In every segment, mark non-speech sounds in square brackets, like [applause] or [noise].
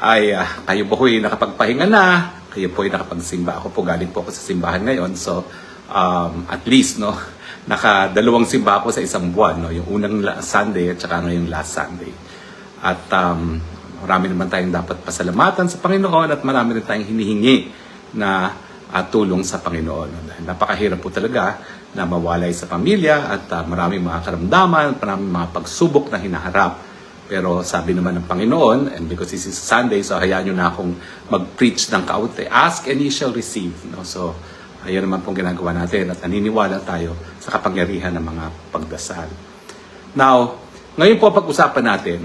ay ah, kayo po ay nakapagpahinga na, kayo po ay nakapagsimba. Ako po galing po ako sa simbahan ngayon. So, um, at least, no, [laughs] nakadalawang simba ako sa isang buwan. No? Yung unang Sunday at saka ngayong last Sunday. At um, marami naman tayong dapat pasalamatan sa Panginoon at marami rin tayong hinihingi na ah, tulong sa Panginoon. No? Dahil napakahirap po talaga na mawalay sa pamilya at ah, maraming mga karamdaman, maraming mga pagsubok na hinaharap. Pero sabi naman ng Panginoon, and because this is Sunday, so hayaan nyo na akong mag-preach ng kaunti. Ask and ye shall receive. No? So, ayan naman pong ginagawa natin at naniniwala tayo sa kapangyarihan ng mga pagdasal. Now, ngayon po pag-usapan natin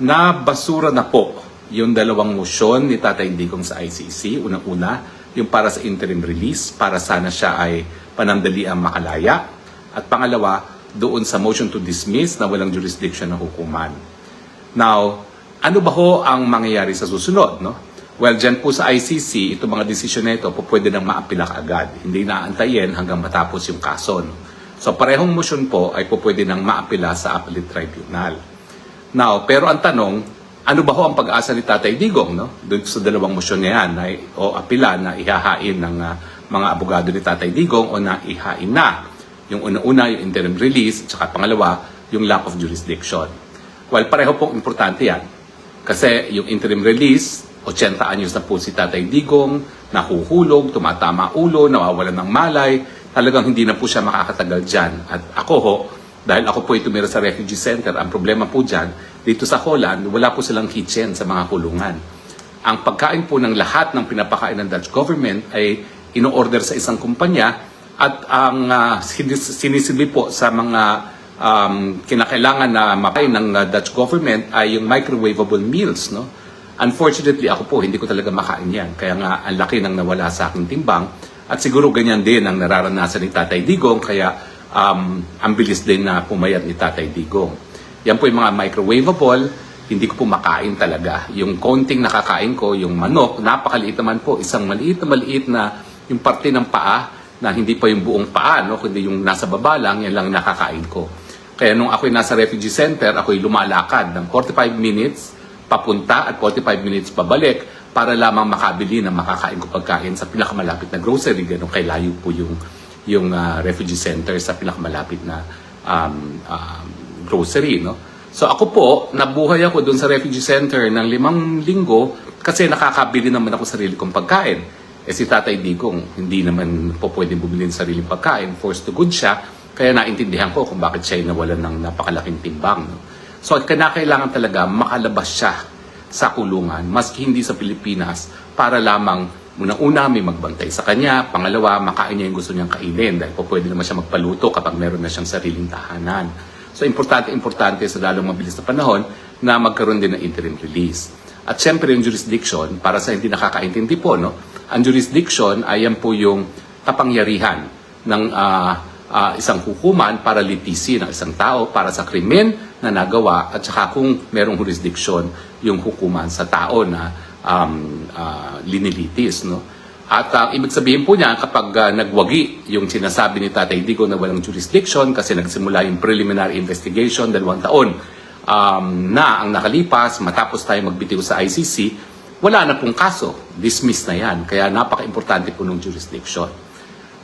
na basura na po yung dalawang motion ni Tatay Digong sa ICC. Unang-una, yung para sa interim release, para sana siya ay panandali ang makalaya. At pangalawa, doon sa motion to dismiss na walang jurisdiction ng hukuman. Now, ano ba ho ang mangyayari sa susunod? No? Well, dyan po sa ICC, itong mga desisyon na ito po pwede nang maapila agad. Hindi naantayin hanggang matapos yung kaso. No? So parehong motion po ay po pwede nang maapila sa appellate tribunal. Now, pero ang tanong, ano ba ho ang pag-asa ni Tatay Digong no? Doon sa dalawang motion na yan na, o apila na ihahain ng ah, mga abogado ni Tatay Digong o na ihain na. Yung una-una, yung interim release, at saka pangalawa, yung lack of jurisdiction. Well, pareho po importante yan. Kasi yung interim release, 80 anyos na po si Tatay Digong, nahuhulog, tumatama ulo, nawawalan ng malay, talagang hindi na po siya makakatagal dyan. At ako ho, dahil ako po ay tumira sa refugee center, ang problema po dyan, dito sa Holland, wala po silang kitchen sa mga kulungan. Ang pagkain po ng lahat ng pinapakain ng Dutch government ay ino-order sa isang kumpanya at ang uh, sinisilbi po sa mga um, kinakailangan na mapay ng uh, Dutch government ay yung microwavable meals. No? Unfortunately, ako po, hindi ko talaga makain yan. Kaya nga, ang laki nang nawala sa aking timbang. At siguro ganyan din ang nararanasan ni Tatay Digong. Kaya um, ang bilis din na pumayat ni Tatay Digong. Yan po yung mga microwavable. Hindi ko po makain talaga. Yung konting nakakain ko, yung manok, napakaliit naman po. Isang maliit na maliit na yung parte ng paa na hindi pa yung buong paa, no? kundi yung nasa baba lang, yan lang nakakain ko. Kaya nung ako'y nasa refugee center, ako'y lumalakad ng 45 minutes papunta at 45 minutes pabalik para lamang makabili ng makakain ko pagkain sa pinakamalapit na grocery. Ganun kay layo po yung, yung ah, refugee center sa pinakamalapit na um, um, grocery. No? So ako po, nabuhay ako doon sa refugee center ng limang linggo kasi nakakabili naman ako sarili kong pagkain. Eh si Tatay Digong, hindi naman po pwedeng bumili ng sariling pagkain. Forced to good siya. Kaya naintindihan ko kung bakit siya nawalan ng napakalaking timbang. So kinakailangan talaga makalabas siya sa kulungan, maski hindi sa Pilipinas, para lamang unang-una may magbantay sa kanya, pangalawa, makain niya yung gusto niyang kainin dahil po pwede naman siya magpaluto kapag meron na siyang sariling tahanan. So importante-importante sa lalong mabilis na panahon na magkaroon din ng interim release. At syempre yung jurisdiction, para sa hindi nakakaintindi po, no? Ang jurisdiction ay yan po yung kapangyarihan ng ah, ah, isang hukuman para litisi ng isang tao para sa krimen na nagawa at saka kung merong jurisdiction yung hukuman sa tao na um, ah, linilitis. No? At ang ibig sabihin po niya, kapag ah, nagwagi yung sinasabi ni Tatay Digo na walang jurisdiction kasi nagsimula yung preliminary investigation dalawang taon um, na ang nakalipas matapos tayo magbitiw sa ICC, wala na pong kaso. Dismiss na yan. Kaya napaka-importante po ng jurisdiction.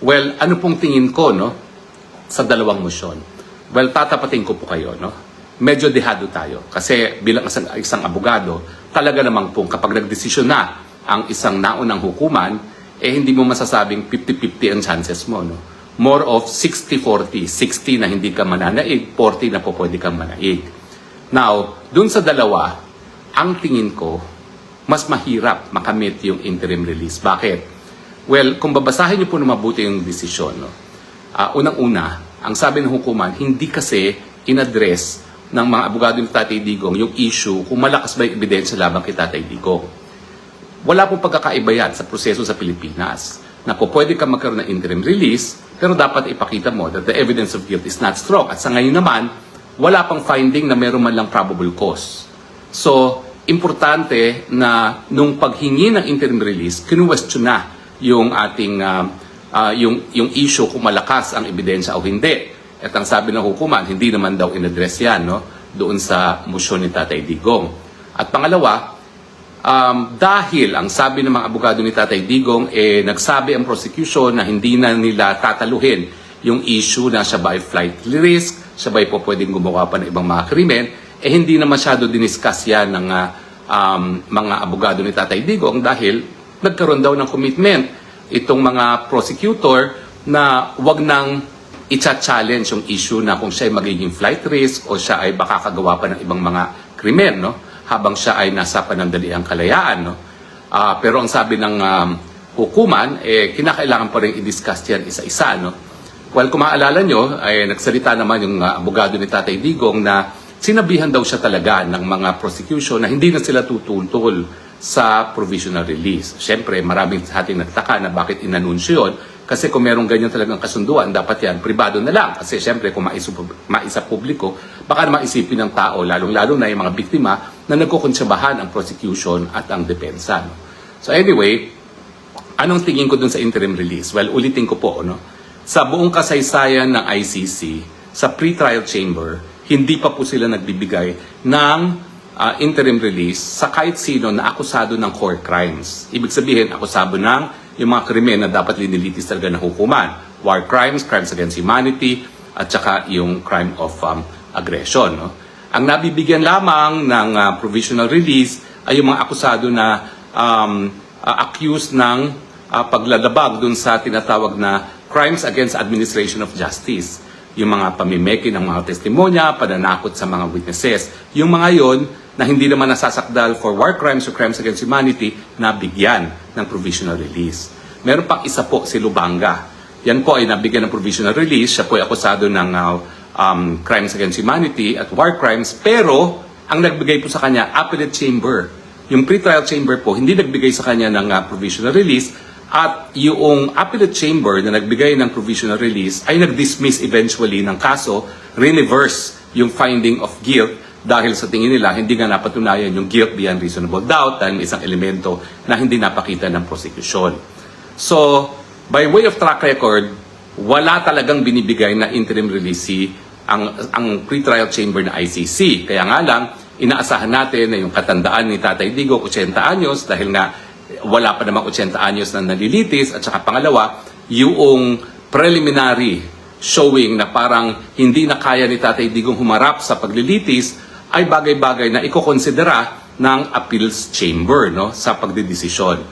Well, ano pong tingin ko no, sa dalawang motion? Well, tatapatin ko po kayo. No? Medyo dehado tayo. Kasi bilang isang, isang abogado, talaga namang pong kapag nagdesisyon na ang isang naunang hukuman, eh hindi mo masasabing 50-50 ang chances mo. No? More of 60-40. 60 na hindi ka mananaig, 40 na po pwede kang manaig. Now, dun sa dalawa, ang tingin ko, mas mahirap makamit yung interim release. Bakit? Well, kung babasahin niyo po na mabuti yung desisyon, no? Ah, unang-una, ang sabi ng hukuman, hindi kasi in-address ng mga abogado ng Tatay Digong yung issue kung malakas ba yung ebidensya labang kay Tatay Digong. Wala pong pagkakaiba yan sa proseso sa Pilipinas na po pwede ka magkaroon ng interim release pero dapat ipakita mo that the evidence of guilt is not strong. At sa ngayon naman, wala pang finding na meron man lang probable cause. So, importante na nung paghingi ng interim release, kinuwestiyon na yung ating ah, ah, yung yung issue kung malakas ang ebidensya o hindi. At ang sabi ng hukuman, hindi naman daw in-address yan no, doon sa motion ni Tatay Digong. At pangalawa, Um, dahil ang sabi ng mga abogado ni Tatay Digong, eh, nagsabi ang prosecution na hindi na nila tataluhin yung issue na siya ba ay flight risk, siya ba ay po pwedeng gumawa pa ng ibang mga krimen, eh hindi na masyado diniscuss yan ng ah, um, mga abogado ni Tatay Digong dahil nagkaroon daw ng commitment itong mga prosecutor na wag nang i-challenge yung issue na kung siya ay magiging flight risk o siya ay baka kagawa pa ng ibang mga krimen, no? Habang siya ay nasa panandaliang kalayaan, no? Ah, pero ang sabi ng um, hukuman, eh, kinakailangan pa rin i-discuss yan isa-isa, no? Well, kung maalala nyo, ay nagsalita naman yung uh, abogado ni Tatay Digong na sinabihan daw siya talaga ng mga prosecution na hindi na sila tutultol sa provisional release. Siyempre, maraming sa ating nagtaka na bakit inanunsyo yun. Kasi kung merong ganyan talagang kasunduan, dapat yan pribado na lang. Kasi siyempre, kung maisa, maisa publiko, baka naman isipin ng tao, lalong-lalo na yung mga biktima, na nagkukonsabahan ang prosecution at ang depensa. So anyway, anong tingin ko dun sa interim release? Well, ulitin ko po, no? Sa buong kasaysayan ng ICC, sa pre-trial chamber, hindi pa po sila nagbibigay ng ah, interim release sa kahit sino na akusado ng core crimes. Ibig sabihin, akusado ng yung mga krimen na dapat linilitis talaga ng hukuman. War crimes, crimes against humanity, at saka yung crime of um, aggression. No? Ang nabibigyan lamang ng ah, provisional release ay yung mga akusado na um, ah, accused ng ah, paglalabag dun sa tinatawag na crimes against administration of justice. Yung mga pamimeki ng mga testimonya, pananakot sa mga witnesses. Yung mga yon na hindi naman nasasakdal for war crimes or crimes against humanity na bigyan ng provisional release. Meron pang isa po, si Lubanga. Yan po ay nabigyan ng provisional release. Siya po ay akusado ng uh, um, crimes against humanity at war crimes. Pero, ang nagbigay po sa kanya, appellate chamber. Yung pre-trial chamber po, hindi nagbigay sa kanya ng uh, provisional release at yung appellate chamber na nagbigay ng provisional release ay nag-dismiss eventually ng kaso, reverse yung finding of guilt dahil sa tingin nila hindi nga napatunayan yung guilt beyond reasonable doubt dahil may isang elemento na hindi napakita ng prosecution. So, by way of track record, wala talagang binibigay na interim release ang, ang pre-trial chamber na ICC. Kaya nga lang, inaasahan natin na yung katandaan ni Tatay Digo, 80 anyos, dahil nga wala pa namang 80 anyos na nalilitis, at saka pangalawa, yung preliminary showing na parang hindi na kaya ni Tatay Digong humarap sa paglilitis, ay bagay-bagay na ikokonsidera ng appeals chamber no, sa pagdidesisyon.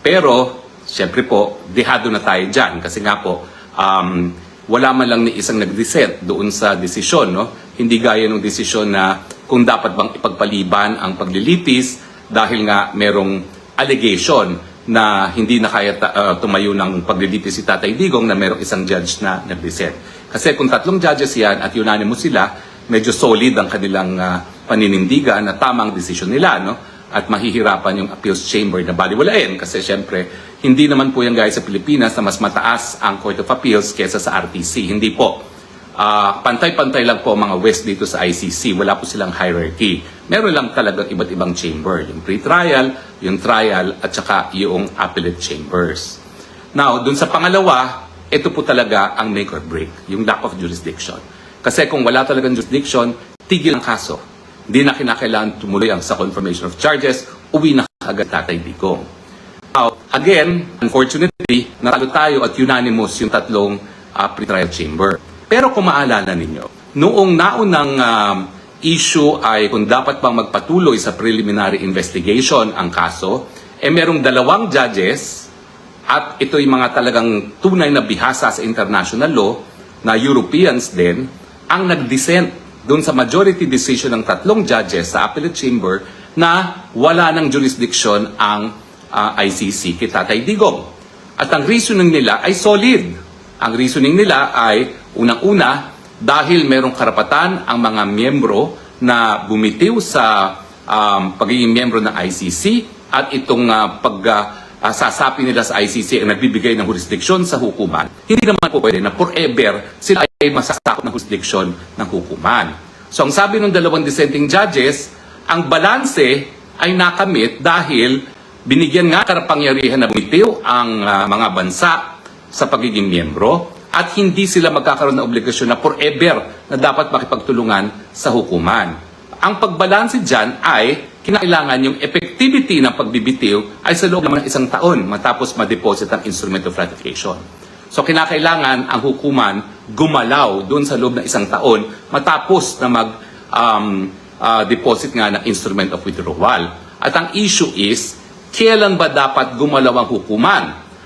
Pero, syempre po, dehado na tayo dyan kasi nga po, um, wala man lang ni isang nag-dissent doon sa desisyon. No? Hindi gaya ng desisyon na kung dapat bang ipagpaliban ang paglilitis dahil nga merong allegation na hindi na kaya ta- uh, tumayo ng paglilitis si Tatay Digong na merong isang judge na nag-dissent. Kasi kung tatlong judges yan at unanimous sila, medyo solid ang kanilang uh, paninindigan na tamang desisyon nila. No? At mahihirapan yung appeals chamber na baliwalain kasi syempre hindi naman po yan guys sa Pilipinas na mas mataas ang Court of Appeals kesa sa RTC. Hindi po. Ah, pantay-pantay lang po ang mga West dito sa ICC. Wala po silang hierarchy. Meron lang talagang iba't ibang chamber. Yung pre-trial, yung trial, at saka yung appellate chambers. Now, dun sa pangalawa, ito po talaga ang make or break, yung lack of jurisdiction. Kasi kung wala talagang jurisdiction, tigil ang kaso. Hindi na kinakailangan tumuloy ang sa confirmation of charges, uwi na agad tatay Digong. Now, again, unfortunately, natalo tayo at unanimous yung tatlong uh, pre-trial chamber. Pero kung maalala ninyo, noong naunang um, issue ay kung dapat bang magpatuloy sa preliminary investigation ang kaso, eh merong dalawang judges at ito yung mga talagang tunay na bihasa sa international law na Europeans din ang nag-dissent doon sa majority decision ng tatlong judges sa appellate chamber na wala ng jurisdiction ang uh, ICC kay Tatay Digong. At ang reasoning nila ay solid. Ang reasoning nila ay unang-una dahil merong karapatan ang mga miyembro na bumitiw sa um, pagiging miyembro ng ICC at itong uh, pag uh, nila sa ICC ang nagbibigay ng jurisdiction sa hukuman. Hindi naman po pwede na forever sila ay masasakot ng jurisdiction ng hukuman. So ang sabi ng dalawang dissenting judges, ang balanse ay nakamit dahil binigyan nga karapangyarihan na bumitiw ang uh, mga bansa sa pagiging miyembro at hindi sila magkakaroon ng obligasyon na forever na dapat makipagtulungan sa hukuman. Ang pagbalanse dyan ay kinakailangan yung effectivity ng pagbibitiw ay sa loob ng isang taon matapos ma-deposit ang instrument of ratification. So kinakailangan ang hukuman gumalaw doon sa loob ng isang taon matapos na mag um, ah, deposit nga ng instrument of withdrawal. At ang issue is, kailan ba dapat gumalaw ang hukuman?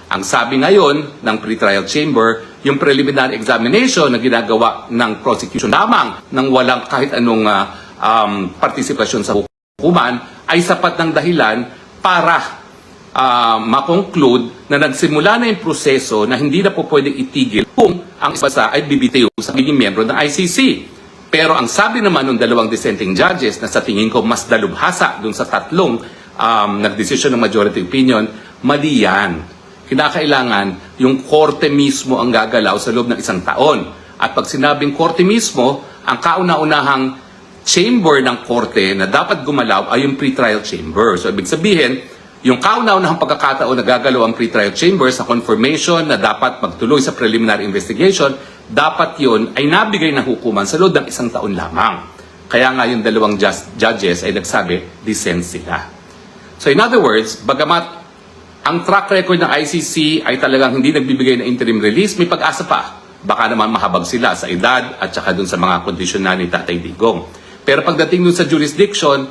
Ang sabi ngayon ng pretrial chamber, yung preliminary examination na ginagawa ng prosecution lamang nang walang kahit anong ah, um, partisipasyon sa hukuman ay sapat ng dahilan para ah, makonclude na nagsimula na yung proseso na hindi na po pwedeng itigil kung ang isa ay bibitiw sa magiging miyembro ng ICC. Pero ang sabi naman ng dalawang dissenting judges na sa tingin ko mas dalubhasa dun sa tatlong um, nagdesisyon ng majority opinion, mali yan. Kinakailangan yung korte mismo ang gagalaw sa loob ng isang taon. At pag sinabing korte mismo, ang kauna-unahang chamber ng korte na dapat gumalaw ay yung pretrial chamber. So, ibig sabihin, yung kauna-unahang pagkakataon na gagalaw ang pretrial chamber sa confirmation na dapat magtuloy sa preliminary investigation, dapat yon ay nabigay ng hukuman sa loob ng isang taon lamang. Kaya nga yung dalawang judges ay nagsabi, dissent sila. So in other words, bagamat ang track record ng ICC ay talagang hindi nagbibigay ng interim release, may pag-asa pa. Baka naman mahabag sila sa edad at saka dun sa mga kondisyon na ni Tatay Digong. Pero pagdating dun sa jurisdiction,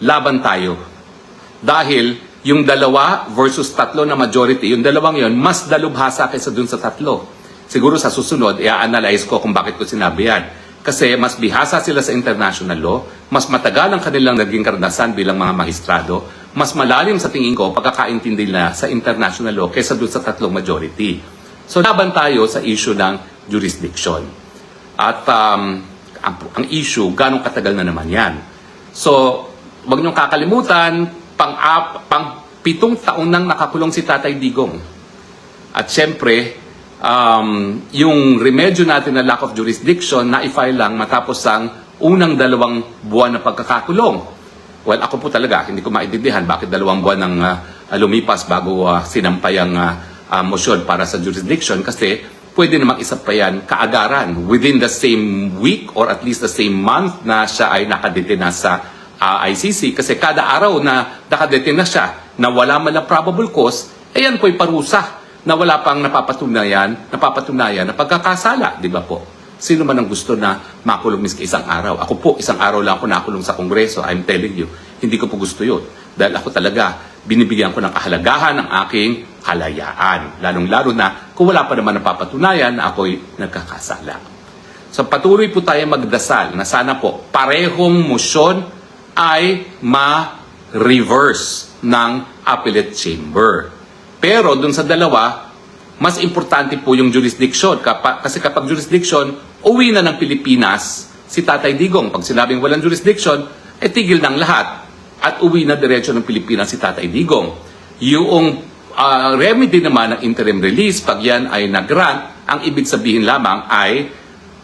laban tayo. Dahil yung dalawa versus tatlo na majority, yung dalawang yon mas dalubhasa kaysa dun sa tatlo. Siguro sa susunod, i-analyze ko kung bakit ko sinabi yan. Kasi mas bihasa sila sa international law, mas matagal ang kanilang naging karanasan bilang mga magistrado, mas malalim sa tingin ko pagkakaintindi nila sa international law kaysa doon sa tatlong majority. So laban tayo sa issue ng jurisdiction. At um, ang, ang issue, ganong katagal na naman yan. So, wag niyong kakalimutan, pang, pang taon nang nakakulong si Tatay Digong. At syempre, um, yung remedyo natin na lack of jurisdiction na i-file lang matapos ang unang dalawang buwan na pagkakakulong. Well, ako po talaga, hindi ko maintindihan bakit dalawang buwan nang ah, lumipas bago uh, sinampay ang ah, ah, motion para sa jurisdiction kasi pwede namang isa pa yan kaagaran. Within the same week or at least the same month na siya ay nakadete na sa ah, ICC kasi kada araw na nakadete na siya na wala man lang probable cause, ayan po'y parusa na wala pang napapatunayan, napapatunayan na pagkakasala, di ba po? Sino man ang gusto na makulong miski isang araw? Ako po, isang araw lang ako nakulong sa Kongreso. I'm telling you, hindi ko po gusto yun. Dahil ako talaga, binibigyan ko ng kahalagahan ng aking kalayaan. Lalong-lalo na kung wala pa naman napapatunayan na ako'y nagkakasala. So patuloy po tayo magdasal na sana po parehong motion ay ma-reverse ng appellate chamber. Pero dun sa dalawa, mas importante po yung jurisdiction. Kasi kapag jurisdiction, uwi na ng Pilipinas si Tatay Digong. Pag sinabing walang jurisdiction, eh tigil ng lahat. At uwi na diretso ng Pilipinas si Tatay Digong. Yung ah, remedy naman ng interim release, pag yan ay nag-grant, ang ibig sabihin lamang ay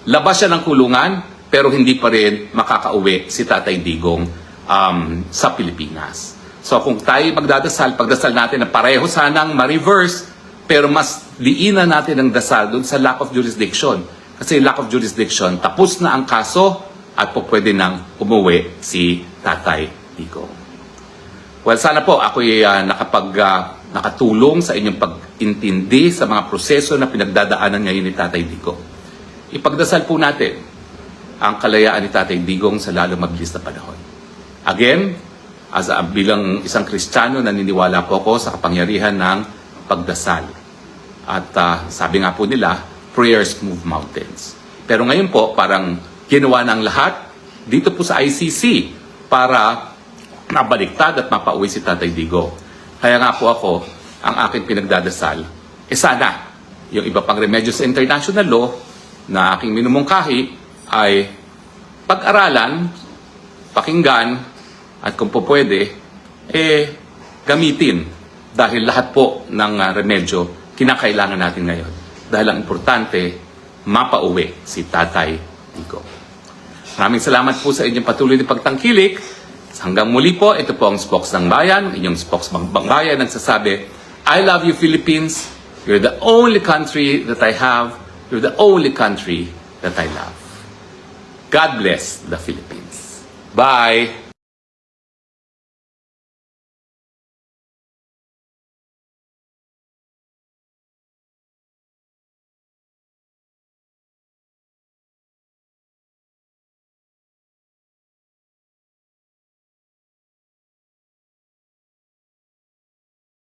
labas siya ng kulungan, pero hindi pa rin makakauwi si Tatay Digong um, sa Pilipinas. So kung tayo magdadasal, pagdasal natin na pareho sanang ma-reverse, pero mas liinan natin ang dasal dun sa lack of jurisdiction. Kasi lack of jurisdiction, tapos na ang kaso at po pwede nang umuwi si Tatay Digong. Well, sana po ako'y ah, nakapag, ah, nakatulong sa inyong pag-intindi sa mga proseso na pinagdadaanan ngayon ni Tatay Digong. Ipagdasal po natin ang kalayaan ni Tatay Digong sa lalo mabilis na panahon. Again, as a, bilang isang Kristiyano, naniniwala po ako sa kapangyarihan ng pagdasal. At ah, sabi nga po nila, prayers move mountains. Pero ngayon po, parang ginawa ng lahat dito po sa ICC para mabaliktad at mapauwi si Tatay Digo. Kaya nga po ako, ang aking pinagdadasal, eh sana, yung iba pang remedyo sa international law na aking minumungkahi ay pag-aralan, pakinggan, at kung po pwede, eh, gamitin. Dahil lahat po ng ah, remedyo, kinakailangan natin ngayon. Dahil ang importante, mapauwi si Tatay Digo. Maraming salamat po sa inyong patuloy na pagtangkilik. Hanggang muli po, ito po ang Spokes ng Bayan, inyong Spokes ng Bayan nagsasabi, I love you Philippines. You're the only country that I have. You're the only country that I love. God bless the Philippines. Bye!